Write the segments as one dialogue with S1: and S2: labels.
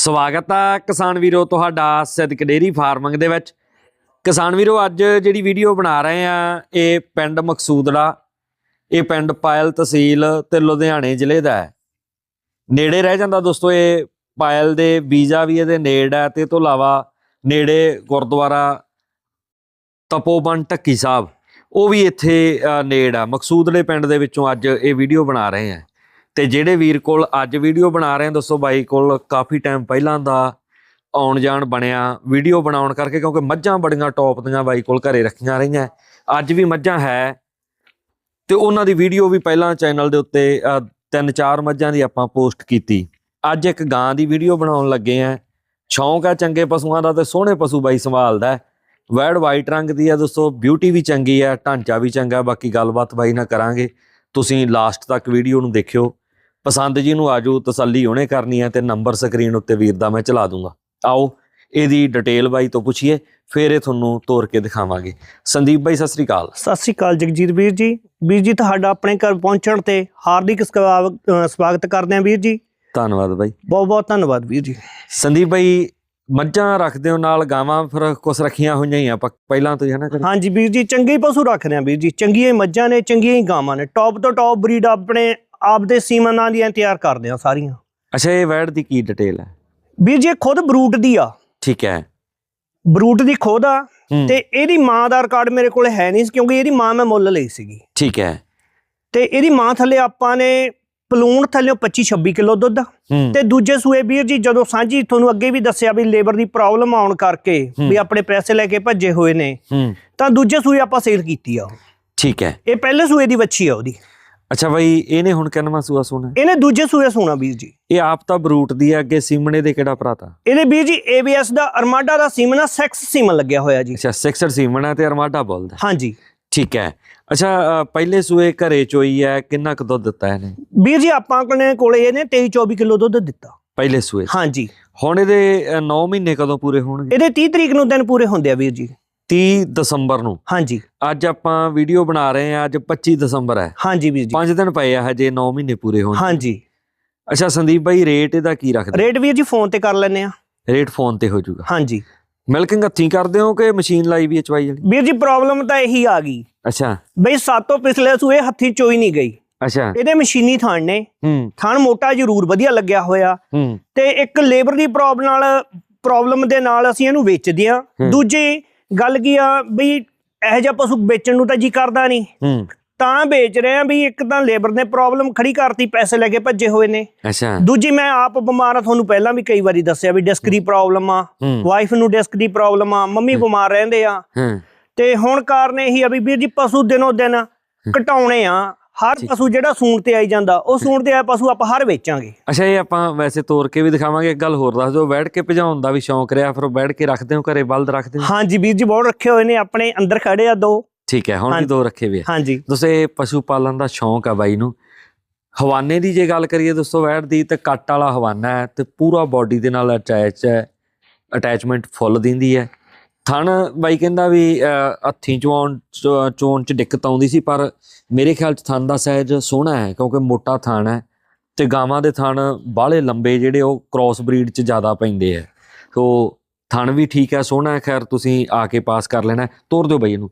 S1: ਸਵਾਗਤ ਆ ਕਿਸਾਨ ਵੀਰੋ ਤੁਹਾਡਾ ਸਿੱਧਕ ਡੇਰੀ ਫਾਰਮਿੰਗ ਦੇ ਵਿੱਚ। ਕਿਸਾਨ ਵੀਰੋ, ਅੱਜ ਜਿਹੜੀ ਵੀਡੀਓ ਬਣਾ ਰਹੇ ਆ, ਇਹ ਪਿੰਡ ਮਕਸੂਦੜਾ, ਇਹ ਪਿੰਡ ਪਾਇਲ ਤਹਿਸੀਲ ਤੇ ਲੁਧਿਆਣੇ ਜ਼ਿਲ੍ਹੇ ਦਾ ਹੈ। ਨੇੜੇ ਰਹਿ ਜਾਂਦਾ ਦੋਸਤੋ ਇਹ ਪਾਇਲ ਦੇ ਵੀਜ਼ਾ ਵੀ ਇਹਦੇ ਨੇੜ ਹੈ ਤੇ ਇਹ ਤੋਂ ਇਲਾਵਾ ਨੇੜੇ ਗੁਰਦੁਆਰਾ ਤਪੋਬਨ ਢੱਕੀ ਸਾਹਿਬ, ਉਹ ਵੀ ਇੱਥੇ ਨੇੜ ਆ। ਮਕਸੂਦੜੇ ਪਿੰਡ ਦੇ ਵਿੱਚੋਂ ਅੱਜ ਇਹ ਵੀਡੀਓ ਬਣਾ ਰਹੇ ਆ। ਤੇ ਜਿਹੜੇ ਵੀਰ ਕੋਲ ਅੱਜ ਵੀਡੀਓ ਬਣਾ ਰਹੇ ਆ ਦੋਸਤੋ ਬਾਈ ਕੋਲ ਕਾਫੀ ਟਾਈਮ ਪਹਿਲਾਂ ਦਾ ਆਉਣ ਜਾਣ ਬਣਿਆ, ਵੀਡੀਓ ਬਣਾਉਣ ਕਰਕੇ ਕਿਉਂਕਿ ਮੱਝਾਂ ਬੜੀਆਂ ਟੌਪ ਦੀਆਂ ਬਾਈ ਕੋਲ ਘਰੇ ਰੱਖੀਆਂ ਰਹੀਆਂ। ਅੱਜ ਵੀ ਮੱਝਾਂ ਹੈ ਤੇ ਉਹਨਾਂ ਦੀ ਵੀਡੀਓ ਵੀ ਪਹਿਲਾਂ ਚੈਨਲ ਦੇ ਉੱਤੇ ਤਿੰਨ ਚਾਰ ਮੱਝਾਂ ਦੀ ਆਪਾਂ ਪੋਸਟ ਕੀਤੀ। ਅੱਜ ਇੱਕ ਗਾਂ ਦੀ ਵੀਡੀਓ ਬਣਾਉਣ ਲੱਗੇ ਆ ਸ਼ੌਂਕ ਆ ਚੰਗੇ ਪਸ਼ੂਆਂ ਦਾ ਤੇ ਸੋਹਣੇ ਪਸ਼ੂ ਬਾਈ ਸੰਭਾਲਦਾ ਵੈਡ ਵਾਈਟ ਰੰਗ ਦੀ ਆ ਦੋਸਤੋ ਬਿਊਟੀ ਵੀ ਚੰਗੀ ਆ ਢਾਂਚਾ ਵੀ ਚੰਗਾ ਬਾਕੀ ਗੱਲਬਾਤ ਬਾਈ ਨਾਲ ਕਰਾਂਗੇ। ਤੁਸੀਂ ਲਾਸਟ ਤੱਕ ਵੀਡੀਓ ਨੂੰ ਦੇਖਿਓ। ਪਸੰਦ ਜੀ ਨੂੰ ਆਜੋ ਤਸੱਲੀ ਉਹਨੇ ਕਰਨੀ ਹੈ ਤੇ ਨੰਬਰ ਸਕਰੀਨ ਉੱਤੇ ਵੀਰ ਦਾ ਮੈਂ ਚਲਾ ਦੂੰਗਾ। ਆਓ ਇਹਦੀ ਡਿਟੇਲ ਬਾਈ ਤੋਂ ਪੁੱਛੀਏ ਫਿਰ ਇਹ ਤੁਹਾਨੂੰ ਤੋਰ ਕੇ ਦਿਖਾਵਾਂਗੇ। ਸੰਦੀਪ ਬਾਈ ਸਤਿ ਸ੍ਰੀ ਅਕਾਲ।
S2: ਸਤਿ ਸ੍ਰੀ ਅਕਾਲ ਜਗਜੀਤ ਵੀਰ ਜੀ। ਵੀਰ ਜੀ ਤੁਹਾਡਾ ਆਪਣੇ ਘਰ ਪਹੁੰਚਣ ਤੇ ਹਾਰਦਿਕ ਸਵਾਗਤ ਕਰਦੇ ਹਾਂ ਵੀਰ ਜੀ।
S1: ਧੰਨਵਾਦ ਬਾਈ।
S2: ਬਹੁਤ ਬਹੁਤ ਧੰਨਵਾਦ ਵੀਰ ਜੀ।
S1: ਸੰਦੀਪ ਬਾਈ ਮੱਝਾਂ ਰੱਖਦੇ ਹੋ ਨਾਲ ਗਾਵਾਂ ਫਿਰ ਕੁਛ ਰੱਖੀਆਂ ਹੋਈਆਂ ਹੀ ਆ ਪਹਿਲਾਂ ਤੋਂ ਹੀ ਹਨਾ?
S2: ਹਾਂਜੀ ਵੀਰ ਜੀ ਚੰਗੇ ਪਸ਼ੂ ਰੱਖਦੇ ਹਾਂ ਵੀਰ ਜੀ। ਚੰਗੀਆਂ ਹੀ ਮੱਝਾਂ ਨੇ ਚੰਗੀਆਂ ਹੀ ਗਾਵਾਂ ਨੇ। ਟੌਪ ਤੋਂ ਟੌਪ ਬਰੀਡ ਆਪਣੇ ਆਪ ਦੇ ਸੀਮਨਾਂ ਦੀਆਂ ਤਿਆਰ ਕਰਦੇ ਹਾਂ ਸਾਰੀਆਂ।
S1: ਅੱਛਾ ਇਹ ਵੈੜ ਦੀ ਕੀ ਡਿਟੇਲ ਹੈ?
S2: ਵੀਰ ਜੀ ਇਹ ਖੁਦ ਬਰੂਟ ਦੀ ਆ।
S1: ਠੀਕ ਹੈ।
S2: ਬਰੂਟ ਦੀ ਖੁਦ ਆ ਤੇ ਇਹਦੀ ਮਾਂ ਦਾ ਰਿਕਾਰਡ ਮੇਰੇ ਕੋਲ ਹੈ ਨਹੀਂ ਕਿਉਂਕਿ ਇਹਦੀ ਮਾਂ ਮੈਂ ਮੁੱਲ ਲਈ ਸੀਗੀ।
S1: ਠੀਕ ਹੈ।
S2: ਤੇ ਇਹਦੀ ਮਾਂ ਥੱਲੇ ਆਪਾਂ ਨੇ ਪਲੂਣ ਥੱਲੇ 25 26 ਕਿਲੋ ਦੁੱਧ। ਤੇ ਦੂਜੇ ਸੂਏ ਵੀਰ ਜੀ ਜਦੋਂ ਸਾਂਝੀ ਤੁਹਾਨੂੰ ਅੱਗੇ ਵੀ ਦੱਸਿਆ ਵੀ ਲੇਬਰ ਦੀ ਪ੍ਰੋਬਲਮ ਆਉਣ ਕਰਕੇ। ਵੀ ਆਪਣੇ ਪੈਸੇ ਲੈ ਕੇ ਭੱਜੇ ਹੋਏ ਨੇ ਤਾਂ ਦੂਜੇ ਸੂਏ ਆਪਾਂ ਸੇਲ ਕੀਤੀ ਆ।
S1: ਠੀਕ ਹੈ।
S2: ਇਹ ਪਹਿਲੇ ਸੂਏ ਦੀ ਵੱਛੀ ਆ ਉਹਦੀ।
S1: ਅੱਛਾ ਬਾਈ ਇਹਨੇ ਹੁਣ ਕਿੰਨਵਾਂ ਸੂਆ ਸੋਣਾ
S2: ਇਹਨੇ ਦੂਜੇ ਸੂਏ ਸੋਣਾ ਵੀਰ ਜੀ।
S1: ਇਹ ਆਪ ਤਾਂ ਬਰੂਟ ਦੀ ਹੈ ਅੱਗੇ ਸੀਮਣੇ ਦੇ ਕਿਹੜਾ ਭਰਾ ਤਾ?
S2: ਇਹਦੇ ਵੀਰ ਜੀ ABS ਦਾ ਅਰਮਾਡਾ ਦਾ ਆ ਸੈਕਸ ਸੀਮਨ ਲੱਗਿਆ ਹੋਇਆ ਜੀ।
S1: ਅੱਛਾ ਸਿਕਸਰ ਸੀਮਣਾ ਤੇ ਅਰਮਾਡਾ ਬੋਲਦਾ
S2: ਹਾਂਜੀ।
S1: ਠੀਕ ਹੈ। ਅੱਛਾ ਪਹਿਲੇ ਸੂਏ ਘਰੇ ਚੋਈ ਹੈ ਕਿੰਨਾ ਕੁ ਦੁੱਧ ਦਿੱਤਾ ਇਹਨੇ?
S2: ਵੀਰ ਜੀ ਆਪਾਂ ਕੋਲੇ ਕੋਲੇ ਇਹਨੇ 23 24 ਕਿਲੋ ਦੁੱਧ ਦਿੱਤਾ।
S1: ਪਹਿਲੇ ਸੂਏ।
S2: ਹਾਂਜੀ।
S1: ਹੁਣ ਇਹਦੇ 9 ਮਹੀਨੇ ਕਦੋਂ ਪੂਰੇ ਹੋਣਗੇ?
S2: ਇਹਦੇ 30 ਤਰੀਕ ਨੂੰ ਦਿਨ ਪੂਰੇ ਹੁੰਦੇ ਆ ਵੀਰ ਜੀ।
S1: 30 ਦਸੰਬਰ ਨੂੰ।
S2: ਹਾਂਜੀ।
S1: ਅੱਜ ਆਪਾਂ ਵੀਡੀਓ ਬਣਾ ਰਹੇ ਹਾਂ ਅੱਜ 25 ਦਸੰਬਰ ਹੈ।
S2: ਹਾਂਜੀ ਵੀਰ ਜੀ।
S1: 5 ਦਿਨ ਪਏ ਆ ਹਜੇ 9 ਮਹੀਨੇ ਪੂਰੇ ਹੋਣ।
S2: ਹਾਂਜੀ।
S1: ਅੱਛਾ ਸੰਦੀਪ ਬਾਈ ਰੇਟ ਇਹਦਾ ਕੀ ਰੱਖਦੇ?
S2: ਰੇਟ ਵੀਰ ਜੀ ਫੋਨ ਤੇ ਕਰ ਲੈਨੇ ਆ
S1: ਰੇਟ ਫੋਨ ਤੇ ਹੋ ਜਾਊਗਾ।
S2: ਹਾਂਜੀ।
S1: ਮਿਲਕਿੰਗ ਹੱਥੀਂ ਕਰਦੇ ਹੋ ਕਿ ਮਸ਼ੀਨ ਲਾਈ ਵੀ ਚਵਾਈ ਵਾਲੀ?
S2: ਵੀਰ ਜੀ ਪ੍ਰੋਬਲਮ ਤਾਂ ਇਹੀ ਆ ਗਈ।
S1: ਅੱਛਾ।
S2: ਬਈ ਸਾਤੋਂ ਪਿਛਲੇ ਸੂਏ ਹੱਥੀ ਚੋਈ ਨਹੀਂ ਗਈ।
S1: ਅੱਛਾ।
S2: ਇਹਦੇ ਮਸ਼ੀਨੀ ਥਣ ਨੇ।
S1: ਹੂੰ।
S2: ਥਣ ਮੋਟਾ ਜ਼ਰੂਰ ਵਧੀਆ ਲੱਗਿਆ ਹੋਇਆ।
S1: ਹੂੰ।
S2: ਤੇ ਇੱਕ ਲੇਬਰ ਦੀ ਪ੍ਰੋਬਲਮ ਨਾਲ ਪ੍ਰੋਬਲਮ ਦੇ ਨਾਲ ਅਸੀਂ ਇਹਨੂੰ ਵੇਚਦੇ ਆ। ਦੂਜੀ ਗੱਲ ਕੀ ਆ ਬਈ ਇਹੋ ਜਿਹਾ ਪਸ਼ੂ ਵੇਚਣ ਨੂੰ ਤਾਂ ਜੀ ਕਰਦਾ ਨਹੀਂ।
S1: ਹੂੰ।
S2: ਤਾਂ ਵੇਚ ਰਹੇ ਆ ਵੀ ਇੱਕ ਤਾਂ ਲੇਬਰ ਨੇ ਪ੍ਰੋਬਲਮ ਖੜੀ ਕਰਤੀ ਪੈਸੇ ਲੈ ਕੇ ਭੱਜੇ ਹੋਏ ਨੇ।
S1: ਅੱਛਾ।
S2: ਦੂਜੀ ਮੈਂ ਆਪ ਬਿਮਾਰ ਆ ਤੁਹਾਨੂੰ ਪਹਿਲਾਂ ਵੀ ਕਈ ਵਾਰੀ ਦੱਸਿਆ ਵੀ ਡਿਸਕ ਦੀ ਪ੍ਰੋਬਲਮ ਆ ਵਾਈਫ ਨੂੰ ਡਿਸਕ ਦੀ ਪ੍ਰੋਬਲਮ ਆ ਮੰਮੀ ਬਿਮਾਰ ਰਹਿੰਦੇ ਆ।
S1: ਹੂੰ।
S2: ਤੇ ਹੁਣ ਕਾਰਨ ਇਹੀ ਆ ਵੀ ਵੀਰ ਜੀ ਪਸ਼ੂ ਦਿਨੋ ਦਿਨ ਘਟਾਉਣੇ ਆ। ਹਰ। ਪਸ਼ੂ ਜਿਹੜਾ ਸੂਣ ਤੇ ਆਈ ਜਾਂਦਾ ਉਹ ਸੂਣ ਤੇ ਆਇਆ ਪਸ਼ੂ ਆਪਾਂ ਹਰ ਵੇਚਾਂਗੇ।
S1: ਅੱਛਾ ਇਹ ਆਪਾਂ ਵੈਸੇ ਤੋਰ ਕੇ ਵੀ ਦਿਖਾਵਾਂਗੇ ਇੱਕ ਗੱਲ ਹੋਰ ਦੱਸ ਦਿਓ ਬੈਠ ਕੇ ਭਜਾਉਣ ਦਾ ਵੀ ਸ਼ੌਂਕ ਰਿਹਾ ਫਿਰ ਉਹ ਬੈਠ ਕੇ ਰੱਖਦੇ ਹੋ ਘਰੇ ਬਲਦ ਰੱਖਦੇ ਹੋ?
S2: ਹਾਂਜੀ ਵੀਰ ਜੀ ਬਹੁਤ ਰੱਖੇ ਹੋਏ ਨੇ ਆਪਣੇ ਅੰਦਰ ਖੜੇ ਆ ਦੋ।
S1: ਠੀਕ ਹੈ ਹੁਣ ਵੀ। ਦੋ ਰੱਖੇ ਵੀ ਆ।
S2: ਹਾਂਜੀ।
S1: ਇਹ ਪਸ਼ੂ ਪਾਲਣ ਦਾ ਸ਼ੌਂਕ ਆ ਬਾਈ ਨੂੰ। ਹਵਾਨੇ ਦੀ ਜੇ ਗੱਲ ਕਰੀਏ ਦੋਸਤੋ ਵੈੜ ਦੀ ਤੇ ਕੱਟ ਵਾਲਾ ਹਵਾਨਾ ਹੈ ਤੇ ਪੂਰਾ ਬਾਡੀ ਦੇ ਨਾਲ ਅਟੈਚ ਹੈ ਅਟੈਚਮੈਂਟ ਫੁੱਲ ਦਿੰਦੀ ਹੈ। ਥਣ ਬਾਈ ਕਹਿੰਦਾ ਵੀ ਹੱਥੀਂ ਚੋਣ ਚੋਣ ਚ ਦਿੱਕਤ ਆਉਂਦੀ ਸੀ ਪਰ ਮੇਰੇ ਖਿਆਲ ਚ ਥਣ ਦਾ ਸਾਈਜ਼ ਸੋਹਣਾ ਹੈ ਕਿਉਂਕਿ ਮੋਟਾ ਥਣ ਹੈ ਤੇ ਗਾਵਾਂ ਦੇ ਥਣ ਬਾਹਲੇ ਲੰਬੇ ਜਿਹੜੇ ਉਹ ਕ੍ਰਾਸ ਬਰੀਡ ਚ ਜ਼ਿਆਦਾ ਪੈਂਦੇ ਆ ਸੋ ਥਣ ਵੀ ਠੀਕ ਹੈ ਸੋਹਣਾ ਹੈ ਖੈਰ ਤੁਸੀਂ ਆ ਕੇ ਪਾਸ ਕਰ ਲੈਣਾ ਹੈ। ਤੋਰ ਦਿਓ ਬਾਈ ਇਹਨੂੰ।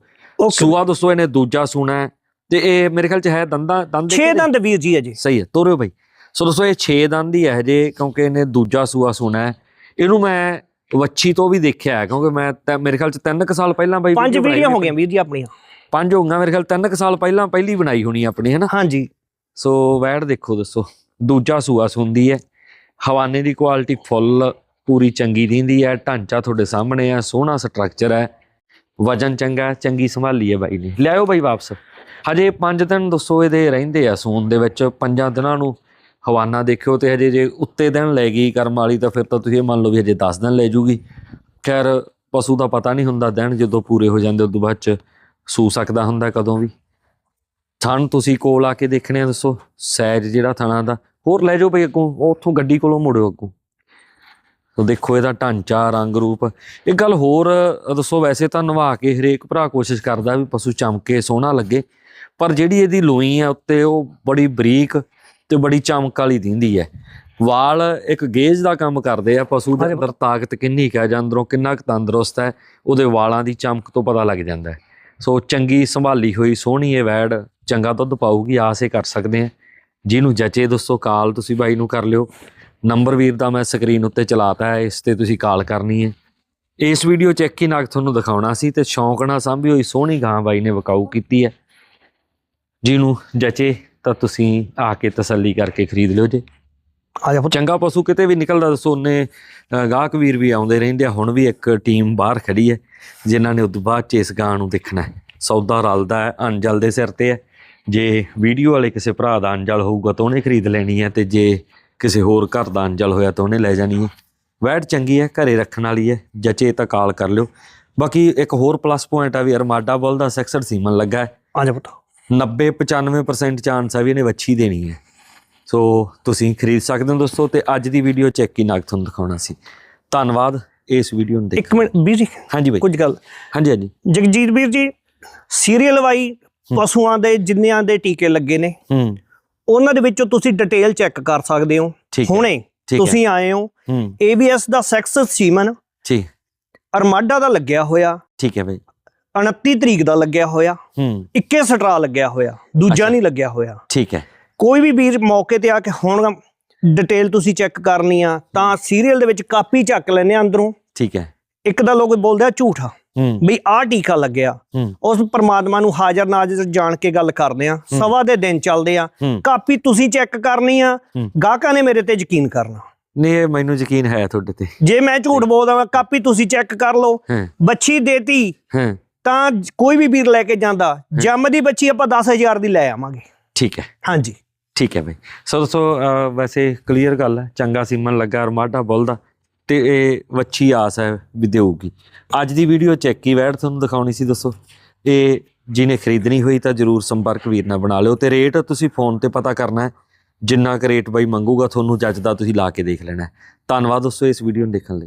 S1: ਸੂਆ ਦੋਸਤੋ ਇਹਨੇ ਦੂਜਾ ਸੂਣਾ ਹੈ ਤੇ ਇਹ ਮੇਰੇ ਖਿਆਲ ਚ ਹੈ ਦੰਦਾਂ ਦੰਦ
S2: 6 ਦੰਦ ਵੀਰ ਜੀ ਅਜੇ
S1: ਸਹੀ ਹੈ ਤੋਰਿਓ ਬਾਈ। ਸੋ ਦੋਸਤੋ ਇਹ 6 ਦੰਦ ਹੀ ਹੈ ਜੇ ਕਿਉਂਕਿ ਇਹਨੇ ਦੂਜਾ ਸੂਆ ਸੂਣਾ ਹੈ। ਇਹਨੂੰ ਮੈਂ ਵੱਛੀ ਤੋਂ ਵੀ ਦੇਖਿਆ ਹੈ ਕਿਉਂਕਿ ਮੈਂ ਤਾਂ ਮੇਰੇ ਖਿਆਲ ਚ 3 ਕੁ ਸਾਲ ਪਹਿਲਾਂ ਬਾਈ
S2: ਪੰਜ ਵੀਡੀਓ ਹੋ। ਗਈਆਂ ਵੀਰ ਜੀ ਆਪਣੀਆਂ।
S1: ਪੰਜ ਹੋ ਗਈਆਂ ਮੇਰੇ ਖਿਆਲ 3 ਕੁ ਸਾਲ ਪਹਿਲਾਂ ਪਹਿਲੀ ਬਣਾਈ ਹੋਣੀ ਆਪਣੀ ਹੈ ਨਾ?
S2: ਹਾਂਜੀ।
S1: ਸੋ ਵੈੜ ਦੇਖੋ ਦੱਸੋ ਦੂਜਾ ਸੂਆ ਸੁੰਦੀ ਹੈ ਹਵਾਨੇ ਦੀ ਕੁਆਲਿਟੀ ਫੁੱਲ ਪੂਰੀ ਚੰਗੀ ਦਿੰਦੀ ਹੈ ਢਾਂਚਾ ਤੁਹਾਡੇ ਸਾਹਮਣੇ ਹੈ ਸੋਹਣਾ ਸਟਰਕਚਰ ਹੈ ਵਜਨ ਚੰਗਾ ਚੰਗੀ ਸੰਭਾਲੀ ਹੈ ਬਾਈ ਨੇ। ਲਿਆਓ ਬਾਈ ਵਾਪਸ। ਹਜੇ 5 ਦਿਨ ਦੱਸੋ ਇਹਦੇ ਰਹਿੰਦੇ ਆ ਸੂਨ ਦੇ ਵਿੱਚ ਪੰਜਾਂ ਦਿਨਾਂ ਨੂੰ। ਹਵਾਨਾ ਦੇਖਿਓ ਤੇ ਹਜੇ ਜੇ ਉੱਤੇ ਦਿਨ ਲੈ ਗਈ ਕਰਮ ਵਾਲੀ, ਤਾਂ ਫਿਰ ਤਾਂ ਤੁਸੀਂ ਇਹ ਮੰਨ ਲਓ ਵੀ ਹਜੇ 10 ਦਿਨ ਲੈ ਜੂਗੀ। ਖੈਰ, ਪਸ਼ੂ ਦਾ ਪਤਾ ਨਹੀਂ ਹੁੰਦਾ ਦਿਨ ਜਦੋਂ ਪੂਰੇ ਹੋ ਜਾਂਦੇ, ਉਦੋਂ ਬਾਅਦ ਚ ਸੂ ਸਕਦਾ ਹੁੰਦਾ ਕਦੋਂ ਵੀ। ਥਣ ਤੁਸੀਂ ਕੋਲ ਆ ਕੇ ਦੇਖਣੇ ਆ, ਦੱਸੋ ਸੈਜ ਜਿਹੜਾ ਥਣਾ ਦਾ। ਹੋਰ ਲੈ ਜਾਓ ਬਈ ਅੱਗੋਂ, ਉਹ ਉੱਥੋਂ ਗੱਡੀ ਕੋਲੋਂ ਮੁੜਿਓ ਅੱਗੋਂ। ਤੋ ਦੇਖੋ ਇਹਦਾ ਢਾਂਚਾ, ਰੰਗ ਰੂਪ। ਇੱਕ ਗੱਲ ਹੋਰ, ਦੱਸੋ, ਵੈਸੇ ਤਾਂ ਨਵਾ ਕੇ ਹਰੇਕ ਭਰਾ ਕੋਸ਼ਿਸ਼ ਕਰਦਾ ਵੀ ਪਸ਼ੂ ਚਮਕੇ, ਸੋਹਣਾ ਲੱਗੇ। ਪਰ ਜਿਹੜੀ ਇਹਦੀ ਲੋਈ ਆ ਉੱਤੇ, ਉਹ ਬੜੀ ਬਰੀਕ ਤੇ ਬੜੀ ਚਮਕ ਵਾਲੀ ਦਿੰਦੀ ਹੈ। ਵਾਲ ਇੱਕ ਗੇਜ ਦਾ ਕੰਮ ਕਰਦੇ ਆ ਪਸ਼ੂ ਦੇ। ਅੰਦਰ ਤਾਕਤ ਕਿੰਨੀ ਹੈ ਜਾਂ ਅੰਦਰੋਂ ਕਿੰਨਾ ਕੁ ਤੰਦਰੁਸਤ ਹੈ ਉਹਦੇ ਵਾਲਾਂ ਦੀ ਚਮਕ ਤੋਂ ਪਤਾ ਲੱਗ ਜਾਂਦਾ ਹੈ। ਸੋ ਚੰਗੀ ਸੰਭਾਲੀ ਹੋਈ ਸੋਹਣੀ ਇਹ ਵੈੜ ਚੰਗਾ ਦੁੱਧ ਪਾਊਗੀ ਆਸੇ ਕਰ ਸਕਦੇ ਆ ਜਿਹਨੂੰ ਜਚੇ ਦੋਸਤੋ ਕਾਲ ਤੁਸੀਂ ਬਾਈ ਨੂੰ ਕਰ ਲਿਓ। ਨੰਬਰ ਵੀਰ ਦਾ ਮੈਂ ਸਕਰੀਨ ਉੱਤੇ ਚਲਾਤਾ ਹੈ ਇਸ ਤੇ ਤੁਸੀਂ ਕਾਲ ਕਰਨੀ ਹੈ। ਇਸ ਵੀਡੀਓ ਚ ਇੱਕ ਹੀ ਨਗ ਤੁਹਾਨੂੰ ਦਿਖਾਉਣਾ ਸੀ ਤੇ ਸ਼ੌਂਕ ਨਾਲ ਸਾਂਭੀ ਹੋਈ ਸੋਹਣੀ ਗਾਂ ਬਾਈ ਨੇ ਵਕਾਊ ਕੀਤੀ ਹੈ। ਜਿਹਨੂੰ ਜਚੇ ਤਾਂ ਤੁਸੀਂ ਆ ਕੇ ਤਸੱਲੀ ਕਰਕੇ ਖਰੀਦ ਲਿਓ ਜੇ।
S2: ਆ ਜਾ
S1: ਚੰਗਾ ਪਸ਼ੂ ਕਿਤੇ ਵੀ ਨਿਕਲਦਾ ਦੱਸੋ ਉਹਨੇ ਗਾਹਕ ਵੀਰ ਵੀ ਆਉਂਦੇ ਰਹਿੰਦੇ ਆ। ਹੁਣ ਵੀ ਇੱਕ ਟੀਮ ਬਾਹਰ ਖੜੀ ਹੈ ਜਿਨ੍ਹਾਂ ਨੇ ਉਦੋਂ ਬਾਅਦ ਚ ਇਸ ਗਾਂ ਨੂੰ ਦੇਖਣਾ ਹੈ। ਸੌਦਾ ਰਲਦਾ ਹੈ ਅੰਜਲ ਦੇ ਸਿਰ ਤੇ ਹੈ। ਜੇ ਵੀਡੀਓ ਵਾਲੇ ਕਿਸੇ ਭਰਾ ਦਾ ਅੰਜਲ ਹੋਊਗਾ ਤਾਂ ਉਹਨੇ ਖਰੀਦ ਲੈਣੀ ਹੈ ਤੇ ਜੇ ਕਿਸੇ ਹੋਰ ਘਰ ਦਾ ਅੰਜਲ ਹੋਇਆ ਤਾਂ ਉਹਨੇ ਲੈ ਜਾਣੀ ਹੈ। ਵੈਟ ਚੰਗੀ ਹੈ ਘਰੇ ਰੱਖਣ ਵਾਲੀ ਹੈ ਜਚੇ ਤਾਂ ਕਾਲ ਕਰ ਲਿਓ। ਬਾਕੀ ਇੱਕ ਹੋਰ ਪਲੱਸ ਪੁਆਇੰਟ ਆ ਵੀ ਅਰਮਾਡਾ ਬੁੱਲ ਦਾ ਸੈਕਸਡ ਸੀਮਨ ਲੱਗਾ ਹੈ।
S2: ਆ ਜਾ ਪੁੱਤ।
S1: 90 95% ਚਾਂਸ ਆ ਵੀ ਇਹਨੇ ਵੱਛੀ ਦੇਣੀ ਹੈ। ਸੋ ਤੁਸੀਂ ਖਰੀਦ ਸਕਦੇ ਹੋ ਦੋਸਤੋ ਤੇ ਅੱਜ ਦੀ ਵੀਡੀਓ ਚੈੱਕ ਹੀ ਨਾਗ ਤੁਹਾਨੂੰ ਦਿਖਾਉਣਾ ਸੀ। ਧੰਨਵਾਦ ਇਸ ਵੀਡੀਓ ਨੂੰ ਦੇਖ
S2: ਇੱਕ ਮਿੰਟ ਵੀਰ ਜੀ।
S1: ਹਾਂਜੀ ਬਾਈ।
S2: ਕੁਝ ਗੱਲ।
S1: ਹਾਂਜੀ ਹਾਂਜੀ।
S2: ਜਗਜੀਤ ਵੀਰ ਜੀ ਸੀਰੀਅਲ ਵਾਈ ਪਸ਼ੂਆਂ ਦੇ ਜਿੰਨਿਆਂ ਦੇ ਟੀਕੇ ਲੱਗੇ ਨੇ।
S1: ਹੂੰ।
S2: ਉਹਨਾਂ ਦੇ ਵਿੱਚੋਂ ਤੁਸੀਂ ਡਿਟੇਲ ਚੈੱਕ ਕਰ ਸਕਦੇ ਹੋ। ਹੁਣੇ ਤੁਸੀਂ ਆਏ ਹੋ। ABS ਦਾ ਸੈਕਸ ਸੀਮਨ।
S1: ਠੀਕ
S2: ਅਰਮਾਡਾ ਦਾ ਲੱਗਿਆ ਹੋਇਆ।
S1: ਠੀਕ ਹੈ ਬਾਈ।
S2: 29 ਤਰੀਕ ਦਾ ਲੱਗਿਆ ਹੋਇਆ
S1: ਹੂੰ।
S2: 21 ਸਟਰਾ ਲੱਗਿਆ ਹੋਇਆ ਦੂਜਾ। ਨਹੀਂ ਲੱਗਿਆ ਹੋਇਆ।
S1: ਠੀਕ ਹੈ।
S2: ਕੋਈ ਵੀ ਵੀਰ ਮੌਕੇ ਤੇ ਆ ਕੇ ਹੁਣ ਡਿਟੇਲ ਤੁਸੀਂ ਚੈੱਕ ਕਰਨੀ ਆ ਤਾਂ ਸੀਰੀਅਲ ਦੇ ਵਿੱਚ ਕਾਪੀ ਚੱਕ ਲੈਨੇ ਆ ਅੰਦਰੋਂ।
S1: ਠੀਕ ਹੈ।
S2: ਇੱਕ ਦਾ ਲੋਕ ਬੋਲਦੇ ਆ ਝੂਠਾ ਵੀ ਆਹ ਟੀਕਾ ਲੱਗਿਆ। ਉਸ ਪਰਮਾਤਮਾ ਨੂੰ ਹਾਜ਼ਰ ਨਾਜ਼ਰ ਜਾਣ ਕੇ ਗੱਲ ਕਰਦੇ ਆ। ਸਵਾ ਦੇ ਦਿਨ ਚੱਲਦੇ ਆ। ਕਾਪੀ ਤੁਸੀਂ ਚੈੱਕ ਕਰਨੀ ਆ। ਗਾਹਕਾਂ ਨੇ ਮੇਰੇ ਤੇ ਯਕੀਨ ਕਰਨਾ।
S1: ਨਹੀਂ ਇਹ ਮੈਨੂੰ ਯਕੀਨ ਹੈ ਤੁਹਾਡੇ ਤੇ।
S2: ਜੇ ਮੈਂ ਝੂਠ ਬੋਲਦਾ ਕਾਪੀ ਤੁਸੀਂ ਚੈੱਕ ਕਰ ਲਓ। ਬੱਚੀ ਦੇਤੀ।
S1: ਹਾਂ।
S2: ਤਾਂ ਕੋਈ ਵੀ ਵੀਰ ਲੈ ਕੇ ਜਾਂਦਾ ਜੰਮ ਦੀ ਬੱਚੀ ਆਪਾਂ 10000 ਦੀ ਲੈ ਆਵਾਂਗੇ।
S1: ਠੀਕ ਹੈ।
S2: ਹਾਂਜੀ।
S1: ਠੀਕ ਹੈ ਬਈ। ਸੋ ਦੋਸਤੋ ਵੈਸੇ ਕਲੀਅਰ ਗੱਲ ਹੈ ਚੰਗਾ ਸੀਮਨ ਲੱਗਾ ਅਰਮਾਡਾ ਬੁੱਲ ਦਾ ਤੇ ਇਹ ਵੱਛੀ ਆਸ ਹੈ ਵੀ ਦੇਊਗੀ। ਅੱਜ ਦੀ ਵੀਡੀਓ ਚੈੱਕ ਹੀ ਵੈੜ ਤੁਹਾਨੂੰ ਦਿਖਾਉਣੀ ਸੀ ਦੱਸੋ ਇਹ ਜਿਹਨੇ ਖਰੀਦਣੀ ਹੋਈ ਤਾਂ ਜਰੂਰ ਸੰਪਰਕ ਵੀਰ ਨਾਲ ਬਣਾ ਲਿਓ ਤੇ ਰੇਟ ਤੁਸੀਂ ਫੋਨ ਤੇ ਪਤਾ ਕਰਨਾ ਹੈ ਜਿੰਨਾ ਕੁ ਰੇਟ ਬਾਈ ਮੰਗੂਗਾ ਤੁਹਾਨੂੰ ਜੱਜਦਾ ਤੁਸੀਂ ਲਾ ਕੇ ਦੇਖ ਲੈਣਾ। ਧੰਨਵਾਦ ਦੋਸਤੋ ਇਸ ਵੀਡੀਓ ਨੂੰ ਦੇਖਣ ਲਈ।